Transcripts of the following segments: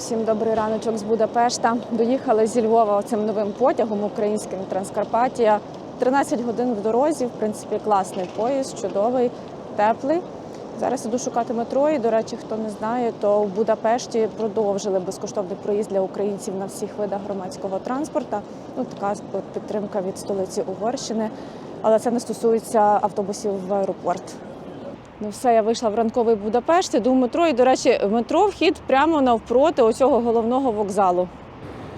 Усім добрий раночок з Будапешта. Доїхали зі Львова цим новим потягом українським Транскарпатія. 13 годин в дорозі. В принципі, класний поїзд, чудовий, теплий. Зараз іду шукати метро. І, до речі, хто не знає, то в Будапешті продовжили безкоштовний проїзд для українців на всіх видах громадського транспорту. Ну, така підтримка від столиці Угорщини. Але це не стосується автобусів в аеропорт. Ну все, я вийшла в ранковий Будапешт, іду в метро. І, до речі, в метро вхід прямо навпроти оцього головного вокзалу.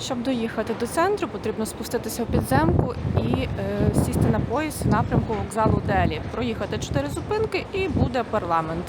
Щоб доїхати до центру, потрібно спуститися в підземку і е, сісти на поїзд в напрямку вокзалу Делі. Проїхати чотири зупинки і буде парламент.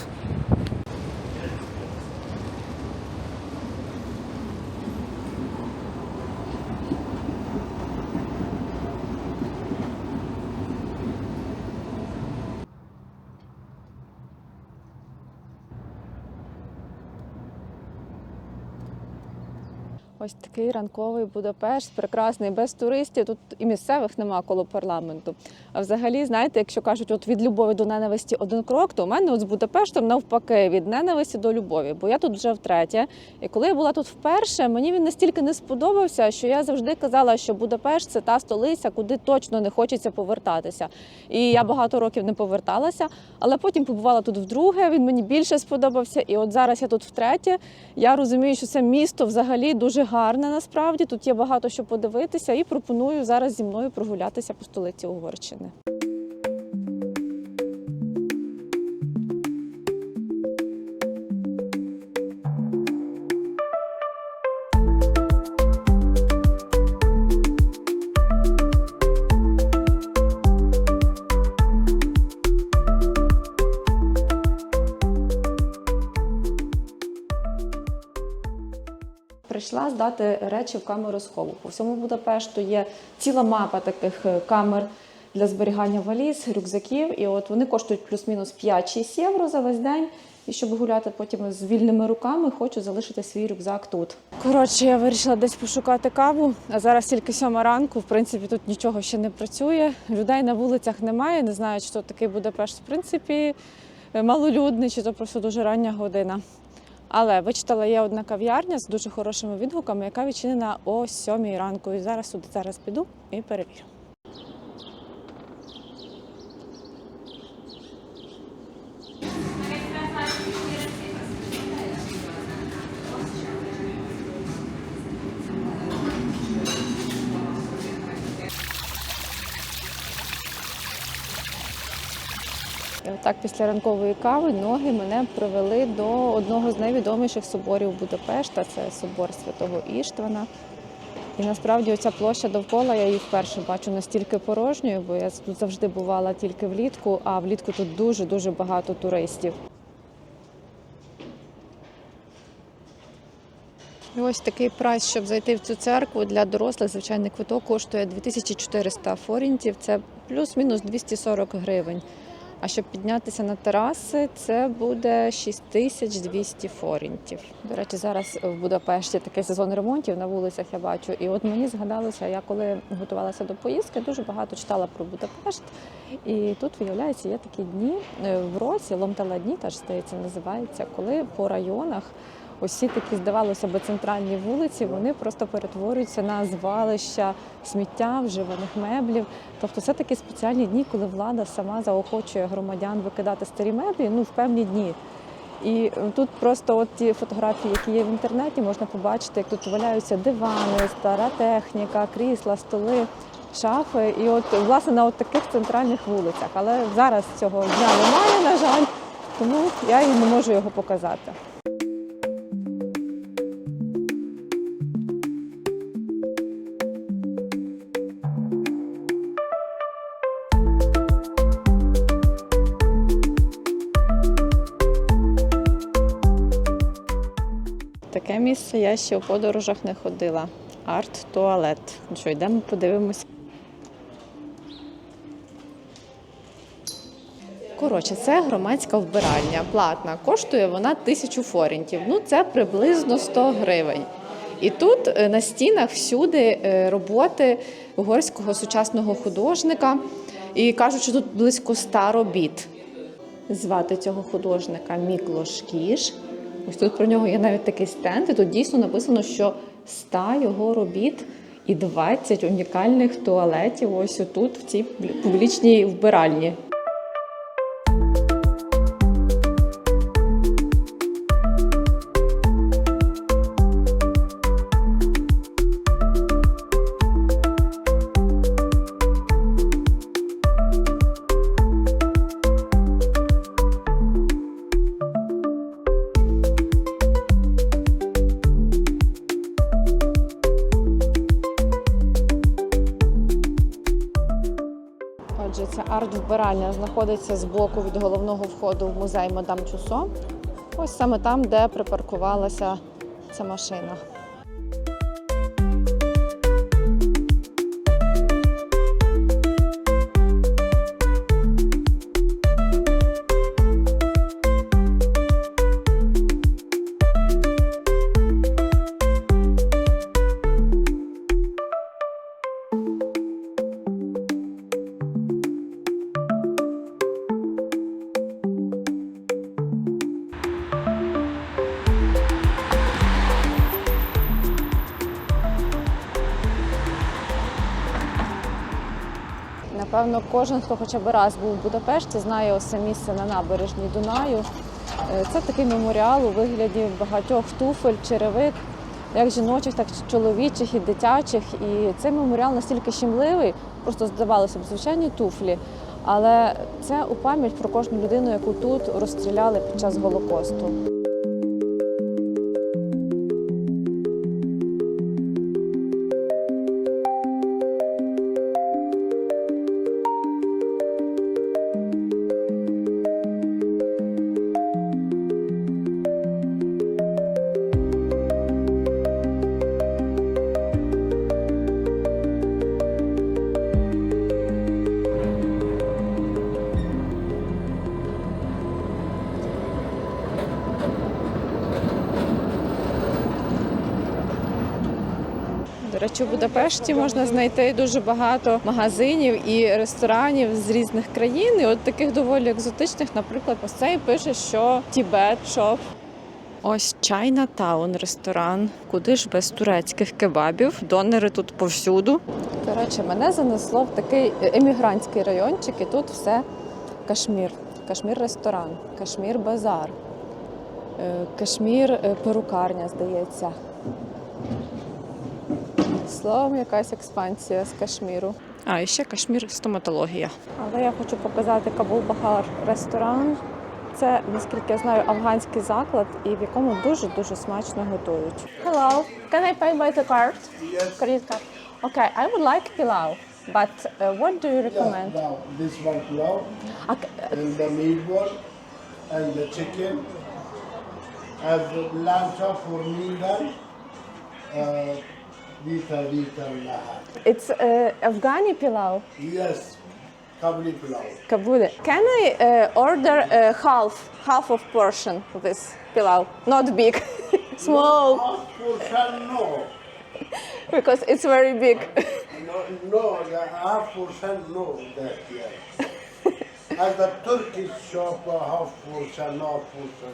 Ось такий ранковий Будапешт, прекрасний, без туристів. Тут і місцевих нема коло парламенту. А взагалі, знаєте, якщо кажуть, от від любові до ненависті один крок, то у мене от з Будапештом навпаки від ненависті до любові. Бо я тут вже втретє. І коли я була тут вперше, мені він настільки не сподобався, що я завжди казала, що Будапешт це та столиця, куди точно не хочеться повертатися. І я багато років не поверталася, але потім побувала тут вдруге. Він мені більше сподобався. І от зараз я тут втретє. Я розумію, що це місто взагалі дуже гарне насправді. Тут є багато що подивитися, і пропоную зараз зі мною прогулятися по столиці Угорщини. Прийшла здати речі в камеру схову. По всьому Будапешту є ціла мапа таких е, камер для зберігання валіз, рюкзаків. І от вони коштують плюс-мінус 5-6 євро за весь день. І щоб гуляти потім з вільними руками, хочу залишити свій рюкзак тут. Коротше, я вирішила десь пошукати каву. А зараз тільки сьома ранку. В принципі, тут нічого ще не працює. Людей на вулицях немає. Не знаю, то такий Будапешт, в принципі, е, малолюдний, чи то просто дуже рання година. Але вичитала, є одна кав'ярня з дуже хорошими відгуками, яка відчинена о 7 ранку. І зараз сюди зараз піду і перевірю. І отак після ранкової кави ноги мене привели до одного з найвідоміших соборів Будапешта. Це собор святого Іштвана. І насправді оця площа довкола я її вперше бачу настільки порожньою, бо я тут завжди бувала тільки влітку, а влітку тут дуже-дуже багато туристів. І ось такий прайс, щоб зайти в цю церкву для дорослих, звичайний квиток коштує 2400 форінтів, це плюс-мінус 240 гривень. А щоб піднятися на тераси, це буде 6200 форінтів. До речі, зараз в Будапешті такий сезон ремонтів на вулицях я бачу. І от мені згадалося, я коли готувалася до поїздки, дуже багато читала про Будапешт. І тут, виявляється, є такі дні е, в році, ломтала дні, теж здається, називається, коли по районах Усі такі, здавалося б, центральні вулиці, вони просто перетворюються на звалища сміття, вживаних меблів. Тобто це такі спеціальні дні, коли влада сама заохочує громадян викидати старі меблі ну, в певні дні. І тут просто от ті фотографії, які є в інтернеті, можна побачити, як тут валяються дивани, стара техніка, крісла, столи, шафи. І от власне на от таких центральних вулицях. Але зараз цього дня немає, на жаль, тому я і не можу його показати. Таке місце я ще у подорожах не ходила. Арт-туалет. Ну Що, йдемо, подивимось. Коротше, це громадська вбиральня, платна. Коштує вона тисячу форінтів. Ну, це приблизно 100 гривень. І тут е, на стінах всюди е, роботи угорського сучасного художника. І кажуть, що тут близько 100 робіт. Звати цього художника Міклош Кіш. Ось тут про нього є навіть такий стенд, і тут дійсно написано, що 100 його робіт і 20 унікальних туалетів ось тут, в цій публічній вбиральні. Ця арт-вбиральня знаходиться з боку від головного входу в музей Мадам Чусо. Ось саме там, де припаркувалася ця машина. Напевно, кожен, хто хоча б раз був в Будапешті, знає ось це місце на набережній Дунаю. Е, Це такий меморіал у вигляді багатьох туфель, черевик, як жіночих, так і чоловічих і дитячих. І цей меморіал настільки щемливий, просто здавалося б, звичайні туфлі. Але це у пам'ять про кожну людину, яку тут розстріляли під час Голокосту. Будапешті можна знайти дуже багато магазинів і ресторанів з різних країн. І от таких доволі екзотичних, наприклад, ось цей пише, що Тібет шоп. Ось Чайна Таун ресторан. Куди ж без турецьких кебабів? Донери тут повсюду. Коротше, мене занесло в такий емігрантський райончик, і тут все Кашмір. Кашмір ресторан, Кашмір базар, е, Кашмір е, перукарня, здається. Словом, якась експансія з Кашміру. А, і ще Кашмір стоматологія. Але я хочу показати Кабул Багар ресторан. Це, наскільки я знаю, афганський заклад, і в якому дуже-дуже смачно готують. Hello, can I pay by the card? Yes. Credit card. Okay, I would like pilau, but uh, what do you recommend? Yeah, now this one pulao Okay, uh, and the meat one and the chicken. As the lamb for me done. Uh, Vita Vita Lahat. it's uh, Afghani pilau. Yes, Kabuli pulao. Kabuli. Can I uh, order uh, half half of portion of this pilau? Not big, small, Half portion no. because it's very big. No, no, the half portion no that yes. As the Turkish shop, half portion, half portion.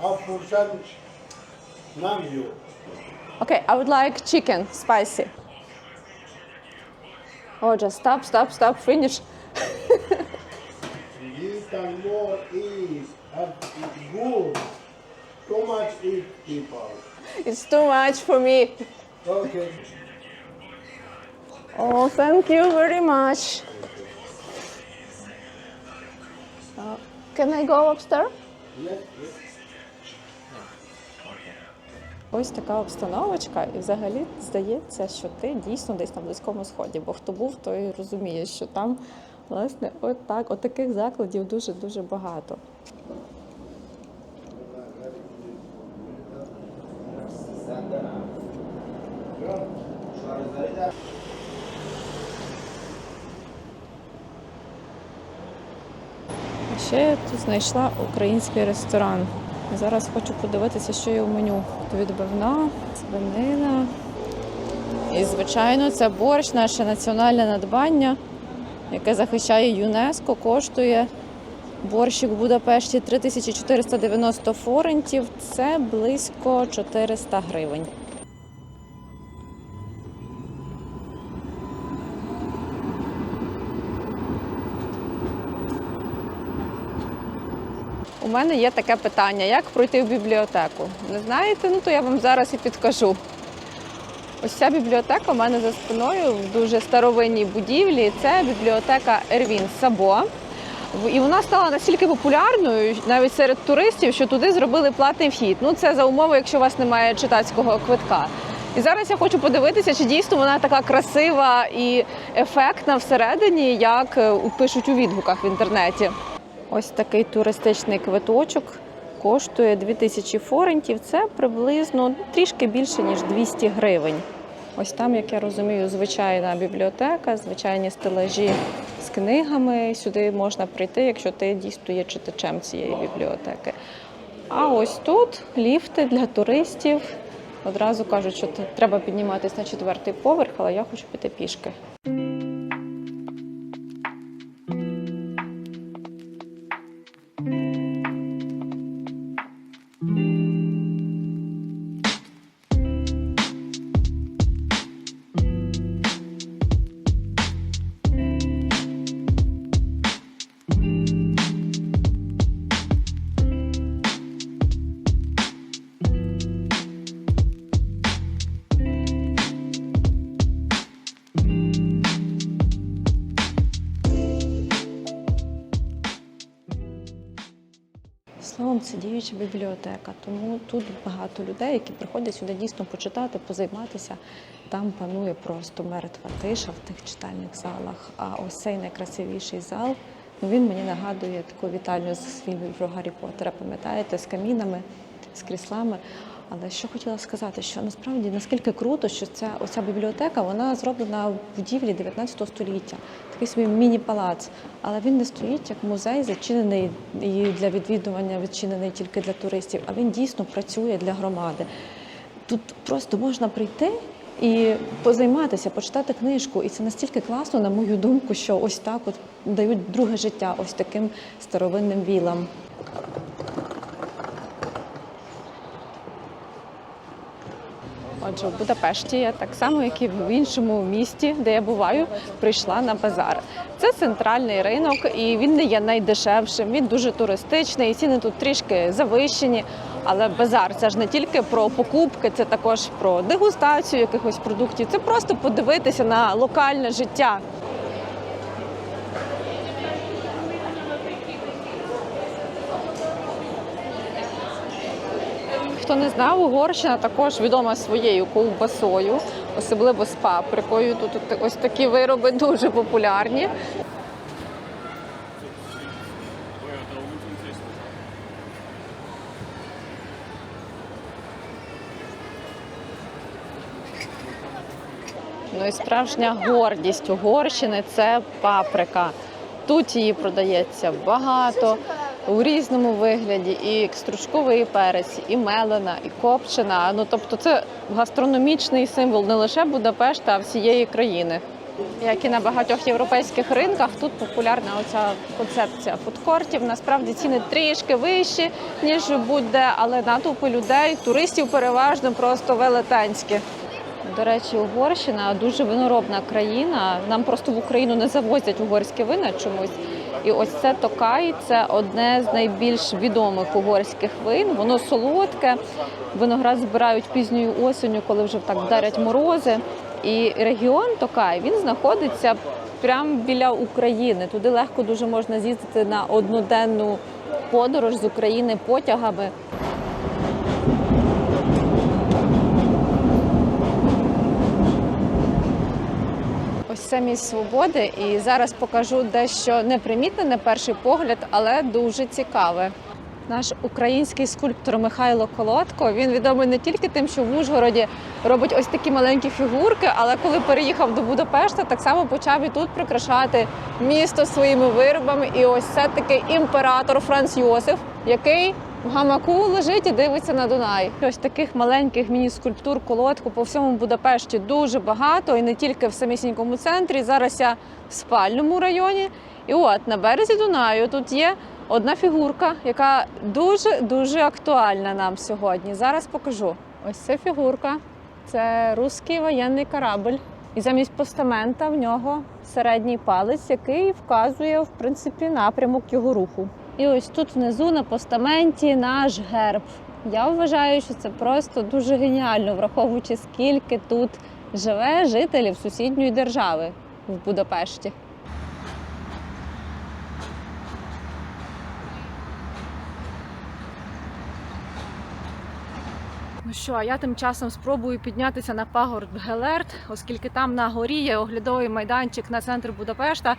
Half portion, none you. Okay, I would like chicken, spicy. Oh, just stop, stop, stop, finish. More good. Too much eat people. It's too much for me. Okay. Oh, thank you very much. Uh, can I go upstairs? Yes, yes. Ось така обстановочка, і взагалі здається, що ти дійсно десь на близькому сході. Бо хто був, той розуміє, що там власне от так, от таких закладів дуже дуже багато. Ще я тут знайшла український ресторан. Зараз хочу подивитися, що є в меню. Відбивна, свинина. І, звичайно, це борщ, наше національне надбання, яке захищає ЮНЕСКО, коштує Борщик в Будапешті 3490 форентів. Це близько 400 гривень. У мене є таке питання: як пройти в бібліотеку? Не знаєте? Ну то я вам зараз і підкажу. Ось ця бібліотека у мене за спиною в дуже старовинній будівлі. Це бібліотека Ервін Сабо. І вона стала настільки популярною навіть серед туристів, що туди зробили платний вхід. Ну це за умови, якщо у вас немає читацького квитка. І зараз я хочу подивитися, чи дійсно вона така красива і ефектна всередині, як е, пишуть у відгуках в інтернеті. Ось такий туристичний квиточок коштує 2000 форентів. Це приблизно трішки більше ніж 200 гривень. Ось там, як я розумію, звичайна бібліотека, звичайні стелажі з книгами. Сюди можна прийти, якщо ти дійсно є читачем цієї бібліотеки. А ось тут ліфти для туристів. Одразу кажуть, що треба підніматися на четвертий поверх, але я хочу піти пішки. Словом, це діюча бібліотека, тому тут багато людей, які приходять сюди дійсно почитати, позайматися. Там панує просто мертва тиша в тих читальних залах. А ось цей найкрасивіший зал, ну він мені нагадує таку вітальню з фільмів про Гаррі Поттера, пам'ятаєте, з камінами, з кріслами. Але що хотіла сказати, що насправді наскільки круто, що ця оця бібліотека вона зроблена в будівлі 19 століття, такий собі міні-палац. Але він не стоїть як музей, зачинений і для відвідування, відчинений тільки для туристів, а він дійсно працює для громади. Тут просто можна прийти і позайматися, почитати книжку. І це настільки класно, на мою думку, що ось так от дають друге життя ось таким старовинним вілам. Отже, в Будапешті я так само, як і в іншому місті, де я буваю, прийшла на базар. Це центральний ринок, і він не є найдешевшим. Він дуже туристичний, і ціни тут трішки завищені. Але базар це ж не тільки про покупки, це також про дегустацію якихось продуктів. Це просто подивитися на локальне життя. Хто не знав, Угорщина також відома своєю ковбасою, особливо з паприкою. Тут ось такі вироби дуже популярні. Ну і справжня гордість Угорщини це паприка. Тут її продається багато у різному вигляді, і стручковий перець, і мелена, і копчена. Ну тобто, це гастрономічний символ не лише Будапешта, а всієї країни. Як і на багатьох європейських ринках, тут популярна оця концепція фудкортів. Насправді ціни трішки вищі, ніж будь-де, але натовпи людей, туристів переважно просто велетенські. До речі, Угорщина дуже виноробна країна. Нам просто в Україну не завозять угорські вина чомусь. І ось це Токай це одне з найбільш відомих угорських вин. Воно солодке. Виноград збирають пізньою осінню, коли вже так вдарять морози. І регіон Токай він знаходиться прямо біля України. Туди легко дуже можна з'їздити на одноденну подорож з України потягами. Місць свободи, і зараз покажу дещо непримітне на перший погляд, але дуже цікаве. Наш український скульптор Михайло Колодко він відомий не тільки тим, що в Ужгороді робить ось такі маленькі фігурки, але коли переїхав до Будапешта, так само почав і тут прикрашати місто своїми виробами. І ось це такий імператор Франц Йосиф, який в гамаку лежить і дивиться на Дунай. Ось таких маленьких міні-скульптур, колодку по всьому Будапешті дуже багато, і не тільки в самісінькому центрі. Зараз я в спальному районі. І от на березі Дунаю тут є одна фігурка, яка дуже дуже актуальна нам сьогодні. Зараз покажу. Ось це фігурка. Це руський воєнний корабль. І замість постамента в нього середній палець, який вказує в принципі напрямок його руху. І ось тут внизу на постаменті наш герб. Я вважаю, що це просто дуже геніально, враховуючи скільки тут живе жителів сусідньої держави в Будапешті. Ну що, я тим часом спробую піднятися на пагорб Гелерт, оскільки там на горі є оглядовий майданчик на центр Будапешта.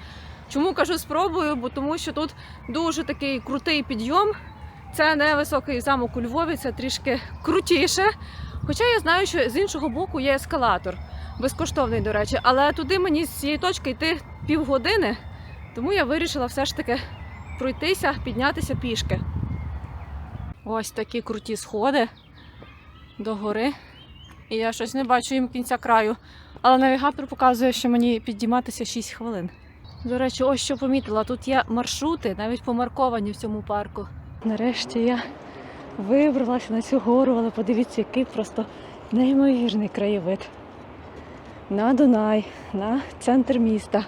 Чому кажу спробую? Бо тому що тут дуже такий крутий підйом. Це не високий замок у Львові, це трішки крутіше. Хоча я знаю, що з іншого боку є ескалатор, безкоштовний, до речі, але туди мені з цієї точки йти півгодини, тому я вирішила все ж таки пройтися, піднятися пішки. Ось такі круті сходи до гори. І я щось не бачу їм кінця краю. Але навігатор показує, що мені підійматися 6 хвилин. До речі, ось що помітила: тут є маршрути, навіть помарковані в цьому парку. Нарешті я вибралася на цю гору, але подивіться, який просто неймовірний краєвид. На Дунай, на центр міста.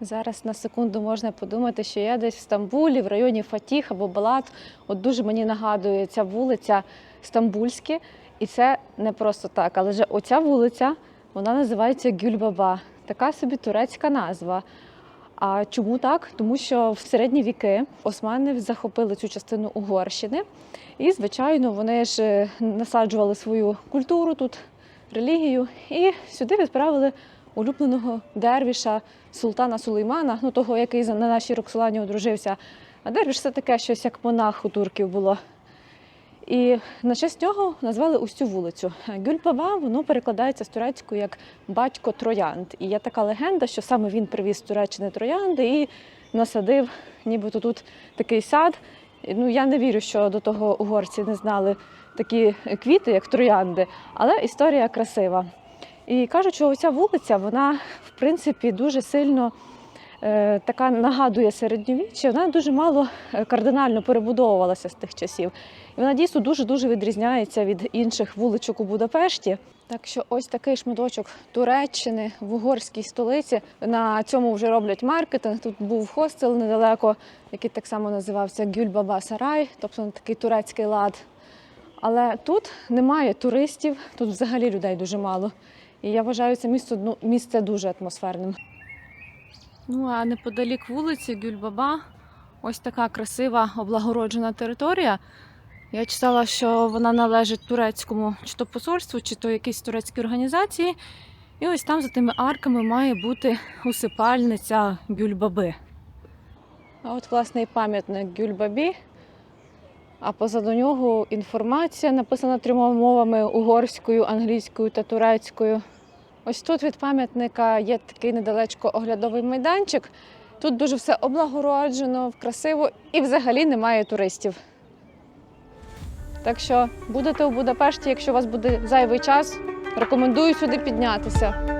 Зараз на секунду можна подумати, що я десь в Стамбулі, в районі Фатіх або Балат. От дуже мені нагадує ця вулиця Стамбульське. І це не просто так, але вже оця вулиця вона називається Гюльбаба. Така собі турецька назва. А чому так? Тому що в середні віки османи захопили цю частину Угорщини, і, звичайно, вони ж е, насаджували свою культуру тут, релігію, і сюди відправили улюбленого дервіша султана Сулеймана, ну того, який на нашій Роксолані одружився. А дервіш це таке щось як монах у турків було. І на честь нього назвали цю вулицю. Гюльбаба воно перекладається з турецькою як батько троянд. І є така легенда, що саме він привіз Туреччини троянди і насадив, нібито тут такий сад. Ну я не вірю, що до того угорці не знали такі квіти, як троянди, але історія красива. І кажуть, що оця вулиця, вона в принципі дуже сильно така нагадує середньовіччя. Вона дуже мало е, кардинально перебудовувалася з тих часів. І вона дійсно дуже-дуже відрізняється від інших вуличок у Будапешті. Так що ось такий шматочок Туреччини в угорській столиці. На цьому вже роблять маркетинг. Тут був хостел недалеко, який так само називався Гюльбаба Сарай, тобто такий турецький лад. Але тут немає туристів, тут взагалі людей дуже мало. І я вважаю це місце, ну, місце дуже атмосферним. Ну а неподалік вулиці Гюльбаба ось така красива облагороджена територія. Я читала, що вона належить турецькому чи то посольству, чи то якійсь турецькій організації. І ось там за тими арками має бути усипальниця Гюльбаби. А от, власне, і пам'ятник Гюльбабі. А позаду нього інформація написана трьома мовами угорською, англійською та турецькою. Ось тут від пам'ятника є такий недалечко оглядовий майданчик. Тут дуже все облагороджено, красиво і взагалі немає туристів. Так що будете у Будапешті, якщо у вас буде зайвий час, рекомендую сюди піднятися.